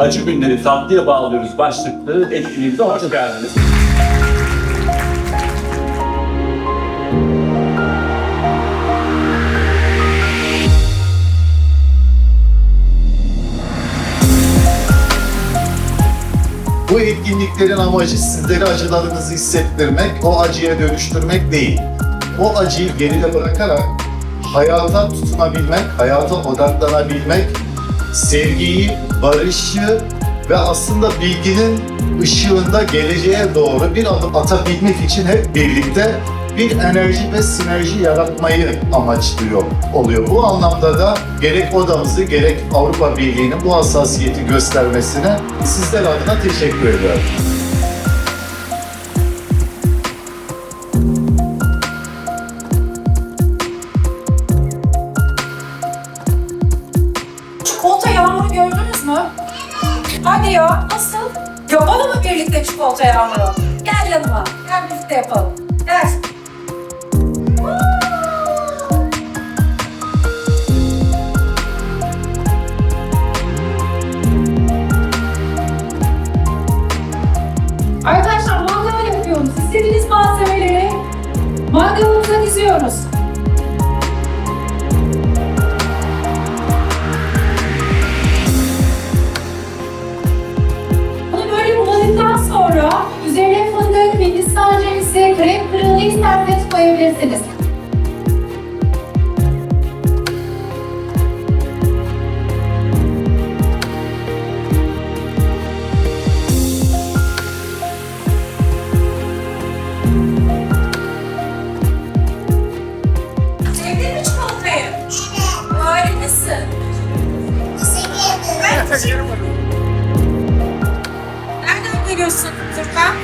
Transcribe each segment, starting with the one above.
Acı günleri tatlıya bağlıyoruz başlıklı etkinliğimize hoş geldiniz. Bu etkinliklerin amacı sizlere acılarınızı hissettirmek, o acıya dönüştürmek değil. O acıyı geride bırakarak hayata tutunabilmek, hayata odaklanabilmek, sevgiyi, barışı ve aslında bilginin ışığında geleceğe doğru bir adım atabilmek için hep birlikte bir enerji ve sinerji yaratmayı amaçlıyor oluyor. Bu anlamda da gerek odamızı gerek Avrupa Birliği'nin bu hassasiyeti göstermesine sizler adına teşekkür ediyorum. Ya, nasıl? Yapalım mı birlikte çikolata yağmuru? Gel yanıma, gel birlikte yapalım. Gel. Arkadaşlar mangal yapıyoruz. İstediğiniz malzemeleri mangalımıza diziyoruz. Krem kırığı isterseniz koyabilirsiniz. Nereden geliyorsun Furkan?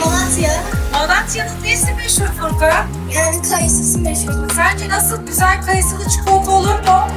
Malatya. Malatya'nın nesi meşhur Furkan? Yani kayısısı meşhur. Sence nasıl güzel kayısılı çikolata olur mu?